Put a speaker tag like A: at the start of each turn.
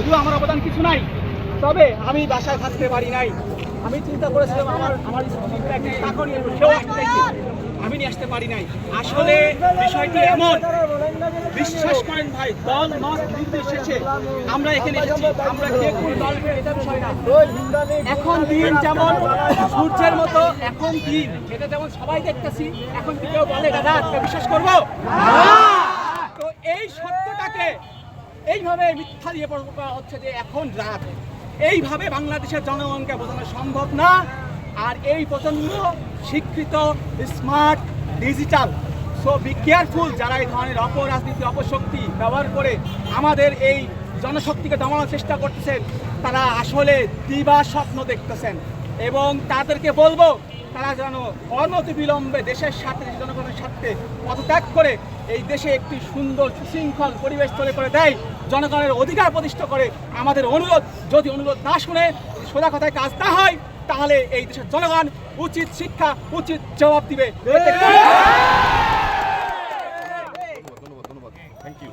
A: যদিও আমার অবদান কিছু নাই, তবে আমি বাসায় থাকতে পারি নাই। আমি চিন্তা করেছিলাম আমার আমার আসতে আমি নিয়ে আসতে পারি নাই। আসলে বিষয়টি এমন। বিশ্বাস করেন ভাই, দল মত নির্বিশেষে আমরা এখানে এসেছি। আমরা কে কোন দলকে এটা বিষয় না। এখন দিন যেমন সূর্যের মতো, এখন দিন। এটা যেমন সবাই দেখতেছি, এখন কেউ বলে, দাদা বিশ্বাস করব? এইভাবে মিথ্যা দিয়ে করা হচ্ছে যে এখন রাত। এইভাবে বাংলাদেশের জনগণকে বোঝানো সম্ভব না। আর এই প্রচণ্ড শিক্ষিত smart digital so be careful যারা এই ধরনের অপরাজনীতি, অপশক্তি ব্যবহার করে আমাদের এই জনশক্তিকে দমানোর চেষ্টা করতেছেন, তারা আসলে দিবা স্বপ্ন দেখতেছেন। এবং তাদেরকে বলব, তারা যেন অনতি বিলম্বে দেশের দেশের জনগণের স্বার্থে পদত্যাগ করে এই দেশে একটি সুন্দর সুশৃঙ্খল পরিবেশ তৈরি করে দেয়। জনগণের অধিকার প্রতিষ্ঠা করে আমাদের অনুরোধ, যদি অনুরোধ না শুনে সোজা কথায় কাজ না হয়, তাহলে এই দেশের জনগণ উচিত শিক্ষা, উচিত জবাব দিবে।
B: ধন্যবাদ ধন্যবাদ। Thank you